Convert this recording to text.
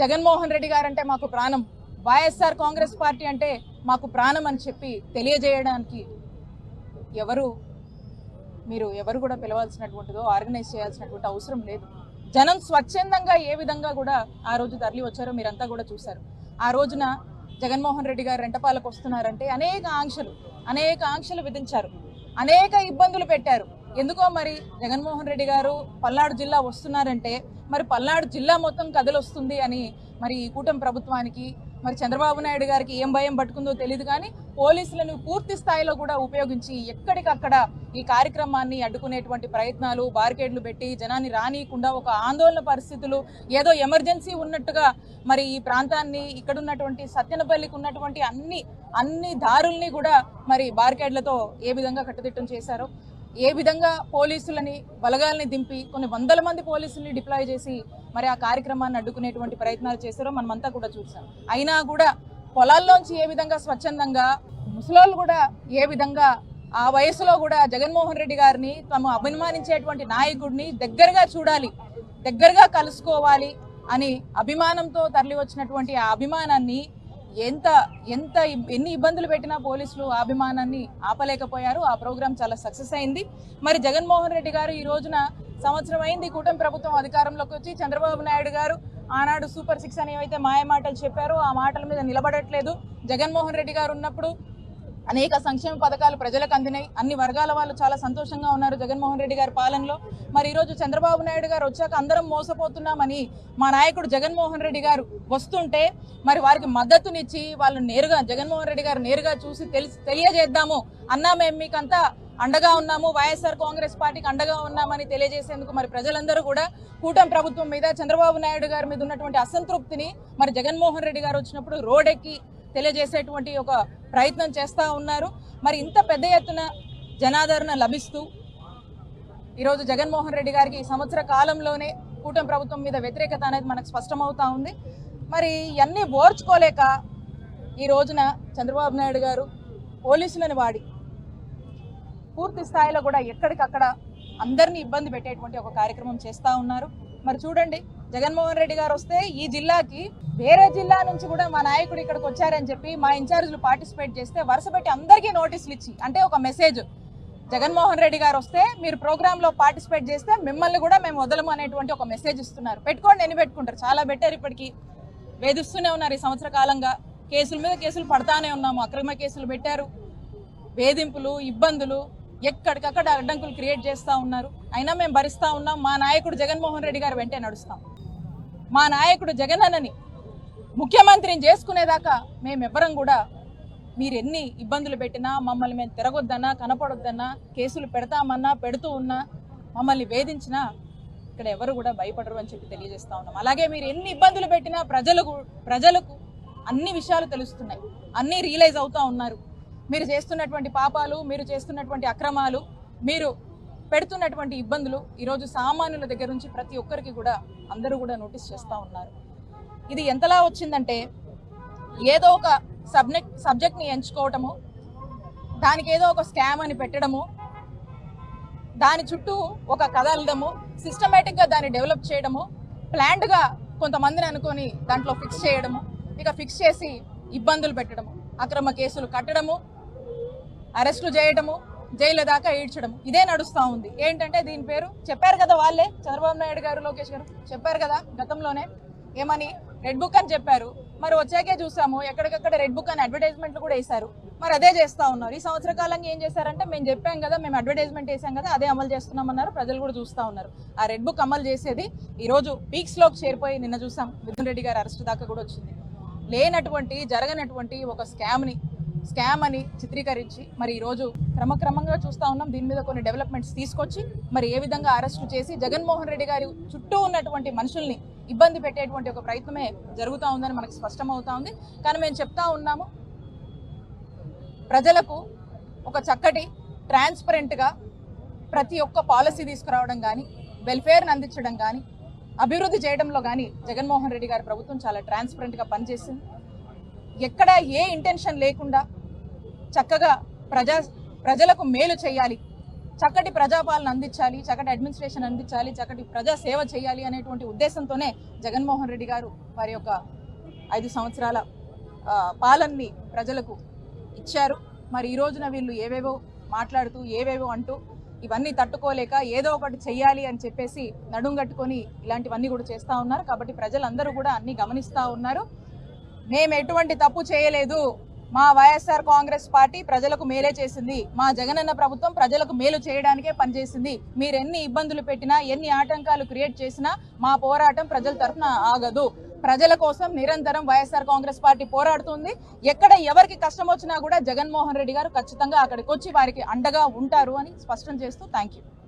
జగన్మోహన్ రెడ్డి గారు అంటే మాకు ప్రాణం. వైఎస్ఆర్ కాంగ్రెస్ పార్టీ అంటే మాకు ప్రాణం అని చెప్పి తెలియజేయడానికి ఎవరు మీరు ఎవరు కూడా పిలవాల్సినటువంటిదో ఆర్గనైజ్ చేయాల్సినటువంటి అవసరం లేదు. జనం స్వచ్ఛందంగా ఏ విధంగా కూడా ఆ రోజు తరలి వచ్చారో మీరంతా కూడా చూశారు. ఆ రోజున జగన్మోహన్ రెడ్డి గారు రెంటపాలకు వస్తున్నారంటే అనేక ఆంక్షలు అనేక ఆంక్షలు విధించారు. అనేక ఇబ్బందులు పెట్టారు. ఎందుకో మరి జగన్మోహన్ రెడ్డి గారు పల్నాడు జిల్లా వస్తున్నారంటే మరి పల్నాడు జిల్లా మొత్తం కదలొస్తుంది అని మరి ఈ కూటమి ప్రభుత్వానికి మరి చంద్రబాబు నాయుడు గారికి ఏం భయం పట్టుకుందో తెలియదు కానీ పోలీసులను పూర్తి స్థాయిలో కూడా ఉపయోగించి ఎక్కడికక్కడ ఈ కార్యక్రమాన్ని అడ్డుకునేటువంటి ప్రయత్నాలు బారికేడ్లు పెట్టి జనాన్ని రానియకుండా ఒక ఆందోళన పరిస్థితులు ఏదో ఎమర్జెన్సీ ఉన్నట్టుగా మరి ఈ ప్రాంతాన్ని ఇక్కడ ఉన్నటువంటి సత్యనపల్లికి ఉన్నటువంటి అన్ని అన్ని దారుల్ని కూడా మరి బారికేడ్లతో ఏ విధంగా కట్టుదిట్టం చేశారో ఏ విధంగా పోలీసులని బలగాల్ని దింపి కొన్ని వందల మంది పోలీసుల్ని డిప్లాయ్ చేసి మరి ఆ కార్యక్రమాన్ని అడ్డుకునేటువంటి ప్రయత్నాలు చేశారో మనమంతా కూడా చూసాం అయినా కూడా పొలాల్లోంచి ఏ విధంగా స్వచ్ఛందంగా ముసలోళ్ళు కూడా ఏ విధంగా ఆ వయసులో కూడా జగన్మోహన్ రెడ్డి గారిని తమ అభిమానించేటువంటి నాయకుడిని దగ్గరగా చూడాలి దగ్గరగా కలుసుకోవాలి అని అభిమానంతో తరలి వచ్చినటువంటి ఆ అభిమానాన్ని ఎంత ఎంత ఎన్ని ఇబ్బందులు పెట్టినా పోలీసులు అభిమానాన్ని ఆపలేకపోయారు. ఆ ప్రోగ్రాం చాలా సక్సెస్ అయింది. మరి జగన్మోహన్ రెడ్డి గారు ఈ రోజున సంవత్సరం అయింది. కూటమి ప్రభుత్వం అధికారంలోకి వచ్చి చంద్రబాబు నాయుడు గారు ఆనాడు సూపర్ సిక్స్ అని ఏవైతే మాయ మాటలు చెప్పారో ఆ మాటల మీద నిలబడట్లేదు. జగన్మోహన్ రెడ్డి గారు ఉన్నప్పుడు అనేక సంక్షేమ పథకాలు ప్రజలకు అందినాయి. అన్ని వర్గాల వాళ్ళు చాలా సంతోషంగా ఉన్నారు జగన్మోహన్ రెడ్డి గారి పాలనలో. మరి ఈరోజు చంద్రబాబు నాయుడు గారు వచ్చాక అందరం మోసపోతున్నామని మా నాయకుడు జగన్మోహన్ రెడ్డి గారు వస్తుంటే మరి వారికి మద్దతునిచ్చి వాళ్ళు నేరుగా జగన్మోహన్ రెడ్డి గారు నేరుగా చూసి తెలిసి తెలియజేద్దాము అన్నా మేము మీకంతా అండగా ఉన్నాము. వైఎస్ఆర్ కాంగ్రెస్ పార్టీకి అండగా ఉన్నామని తెలియజేసేందుకు మరి ప్రజలందరూ కూడా కూటమి ప్రభుత్వం మీద చంద్రబాబు నాయుడు గారి మీద ఉన్నటువంటి అసంతృప్తిని మరి జగన్మోహన్ రెడ్డి గారు వచ్చినప్పుడు రోడెక్కి తెలియజేసేటువంటి ఒక ప్రయత్నం చేస్తూ ఉన్నారు. మరి ఇంత పెద్ద ఎత్తున జనాదరణ లభిస్తూ ఈరోజు జగన్మోహన్ రెడ్డి గారికి ఈ సంవత్సర కాలంలోనే కూటమి ప్రభుత్వం మీద వ్యతిరేకత అనేది మనకు స్పష్టమవుతా ఉంది. మరి ఇవన్నీ ఓర్చుకోలేక ఈ రోజున చంద్రబాబు నాయుడు గారు పోలీసులను వాడి పూర్తి స్థాయిలో కూడా ఎక్కడికక్కడ అందరినీ ఇబ్బంది పెట్టేటువంటి ఒక కార్యక్రమం చేస్తూ ఉన్నారు. మరి చూడండి జగన్మోహన్ రెడ్డి గారు వస్తే ఈ జిల్లాకి వేరే జిల్లా నుంచి కూడా మా నాయకుడు ఇక్కడికి వచ్చారని చెప్పి మా ఇన్ఛార్జీలు పార్టిసిపేట్ చేస్తే వరుస పెట్టి అందరికీ నోటీసులు ఇచ్చి అంటే ఒక మెసేజ్. జగన్మోహన్ రెడ్డి గారు వస్తే మీరు ప్రోగ్రాంలో పార్టిసిపేట్ చేస్తే మిమ్మల్ని కూడా మేము వదలము అనేటువంటి ఒక మెసేజ్ ఇస్తున్నారు. పెట్టుకోండి ఎన్ని పెట్టుకుంటారు? చాలా పెట్టారు ఇప్పటికీ. వేధిస్తూనే ఉన్నారు ఈ సంవత్సర కాలంగా. కేసుల మీద కేసులు పడతానే ఉన్నాము. అక్రమ కేసులు పెట్టారు. వేధింపులు ఇబ్బందులు ఎక్కడికక్కడ అడ్డంకులు క్రియేట్ చేస్తూ ఉన్నారు. అయినా మేము భరిస్తూ ఉన్నాం. మా నాయకుడు జగన్మోహన్ రెడ్డి గారు వెంటే నడుస్తాం. మా నాయకుడు జగన్ అన్నని ముఖ్యమంత్రిని చేసుకునేదాకా మేమెవ్వరం కూడా మీరు ఎన్ని ఇబ్బందులు పెట్టినా మమ్మల్ని మేము తిరగొద్దన్నా కనపడొద్దన్నా కేసులు పెడతామన్నా పెడుతూ ఉన్నా మమ్మల్ని వేధించినా ఇక్కడ ఎవరు కూడా భయపడరు అని చెప్పి తెలియజేస్తా ఉన్నాం. అలాగే మీరు ఎన్ని ఇబ్బందులు పెట్టినా ప్రజలకు ప్రజలకు అన్ని విషయాలు తెలుస్తున్నాయి. అన్నీ రియలైజ్ అవుతూ ఉన్నారు. మీరు చేస్తున్నటువంటి పాపాలు మీరు చేస్తున్నటువంటి అక్రమాలు మీరు పెడుతున్నటువంటి ఇబ్బందులు ఈరోజు సామాన్యుల దగ్గర నుంచి ప్రతి ఒక్కరికి కూడా అందరూ కూడా నోటీస్ చేస్తూ ఉన్నారు. ఇది ఎంతలా వచ్చిందంటే ఏదో ఒక సబ్జెక్ట్ సబ్జెక్ట్ని ఎంచుకోవటము దానికి ఏదో ఒక స్కామ్ అని పెట్టడము దాని చుట్టూ ఒక కథ వెళ్ళడము సిస్టమేటిక్గా దాన్ని డెవలప్ చేయడము ప్లాండ్గా కొంతమందిని అనుకొని దాంట్లో ఫిక్స్ చేయడము ఇక ఫిక్స్ చేసి ఇబ్బందులు పెట్టడము అక్రమ కేసులు కట్టడము అరెస్టులు చేయడము జైలు దాకా ఈడ్చడం ఇదే నడుస్తూ ఉంది. ఏంటంటే దీని పేరు చెప్పారు కదా వాళ్ళే. చంద్రబాబు నాయుడు గారు లోకేష్ గారు చెప్పారు కదా గతంలోనే. ఏమని? రెడ్ బుక్ అని చెప్పారు. మరి వచ్చాకే చూసాము. ఎక్కడికక్కడ రెడ్ బుక్ అని అడ్వర్టైజ్మెంట్లు కూడా వేశారు. మరి అదే చేస్తా ఉన్నారు. ఈ సంవత్సర కాలంగా ఏం చేశారంటే మేము చెప్పాం కదా మేము అడ్వర్టైజ్మెంట్ వేసాం కదా అదే అమలు చేస్తున్నామన్నారు. ప్రజలు కూడా చూస్తూ ఉన్నారు. ఆ రెడ్ బుక్ అమలు చేసేది ఈ రోజు చేరిపోయి నిన్న చూసాం. మిథున్ రెడ్డి గారి అరెస్ట్ దాకా కూడా వచ్చింది. లేనటువంటి జరగనటువంటి ఒక స్కామ్ని స్కామ్ అని చిత్రీకరించి మరి ఈరోజు క్రమక్రమంగా చూస్తూ ఉన్నాం. దీని మీద కొన్ని డెవలప్మెంట్స్ తీసుకొచ్చి మరి ఏ విధంగా అరెస్టు చేసి జగన్మోహన్ రెడ్డి గారి చుట్టూ ఉన్నటువంటి మనుషుల్ని ఇబ్బంది పెట్టేటువంటి ఒక ప్రయత్నమే జరుగుతూ ఉందని మనకు స్పష్టమవుతా ఉంది. కానీ మేము చెప్తా ఉన్నాము ప్రజలకు ఒక చక్కటి ట్రాన్స్పరెంట్గా ప్రతి ఒక్క పాలసీ తీసుకురావడం కానీ వెల్ఫేర్ని అందించడం కానీ అభివృద్ధి చేయడంలో కానీ జగన్మోహన్ రెడ్డి గారి ప్రభుత్వం చాలా ట్రాన్స్పరెంట్గా పనిచేసింది. ఎక్కడ ఏ ఇంటెన్షన్ లేకుండా చక్కగా ప్రజా ప్రజలకు మేలు చేయాలి. చక్కటి ప్రజాపాలన అందించాలి చక్కటి అడ్మినిస్ట్రేషన్ అందించాలి చక్కటి ప్రజా సేవ చేయాలి అనేటువంటి ఉద్దేశంతోనే జగన్మోహన్ రెడ్డి గారు వారి యొక్క ఐదు సంవత్సరాల పాలనని ప్రజలకు ఇచ్చారు. మరి ఈ రోజున వీళ్ళు ఏవేవో మాట్లాడుతూ ఏవేవో అంటూ ఇవన్నీ తట్టుకోలేక ఏదో ఒకటి చెయ్యాలి అని చెప్పేసి నడుం కట్టుకొని ఇలాంటివన్నీ కూడా చేస్తూ ఉన్నారు. కాబట్టి ప్రజలందరూ కూడా అన్ని గమనిస్తూ ఉన్నారు. మేము ఎటువంటి తప్పు చేయలేదు. మా వైఎస్ఆర్ కాంగ్రెస్ పార్టీ ప్రజలకు మేలే చేసింది. మా జగనన్న ప్రభుత్వం ప్రజలకు మేలు చేయడానికే పనిచేసింది. మీరు ఎన్ని ఇబ్బందులు పెట్టినా ఎన్ని ఆటంకాలు క్రియేట్ చేసినా మా పోరాటం ప్రజల తరఫున ఆగదు. ప్రజల కోసం నిరంతరం వైఎస్ఆర్ కాంగ్రెస్ పార్టీ పోరాడుతుంది. ఎక్కడ ఎవరికి కష్టం వచ్చినా కూడా జగన్మోహన్ రెడ్డి గారు ఖచ్చితంగా అక్కడికి వచ్చి వారికి అండగా ఉంటారు అని స్పష్టం చేస్తూ థ్యాంక్ యూ